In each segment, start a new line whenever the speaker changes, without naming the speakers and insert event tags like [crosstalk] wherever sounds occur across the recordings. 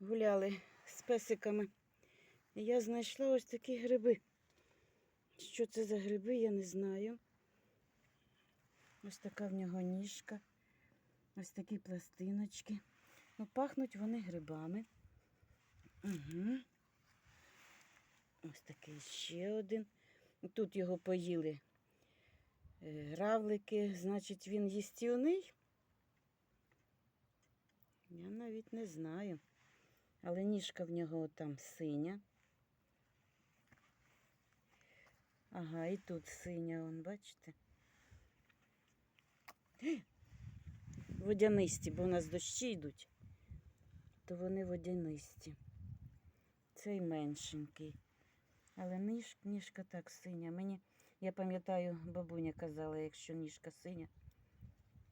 гуляли з песиками. І я знайшла ось такі гриби. Що це за гриби, я не знаю. Ось така в нього ніжка. Ось такі пластиночки. Ну, пахнуть вони грибами. Угу. Ось такий ще один. Тут його поїли е, гравлики, значить, він їстівний. Я навіть не знаю. Але ніжка в нього там синя. Ага, і тут синя, он, бачите? [gasps] Водянисті, бо у нас дощі йдуть, то вони водянисті. Цей меншенький. Але ніж, ніжка так синя. Мені, я пам'ятаю, бабуня казала, якщо ніжка синя,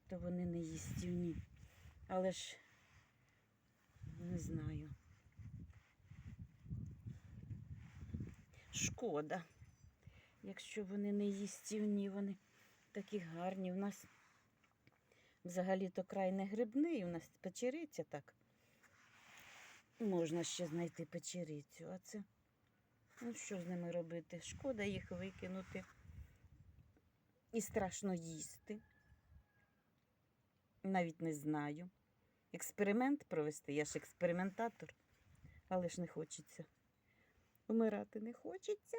то вони не їстівні. Але ж не знаю. Шкода. Якщо вони не їстівні, вони такі гарні. У нас взагалі-то край не грибний, у нас печериця так. Можна ще знайти печерицю, а це. Ну, що з ними робити? Шкода їх викинути. І страшно їсти. Навіть не знаю. Експеримент провести, я ж експериментатор, але ж не хочеться. Умирати не хочеться.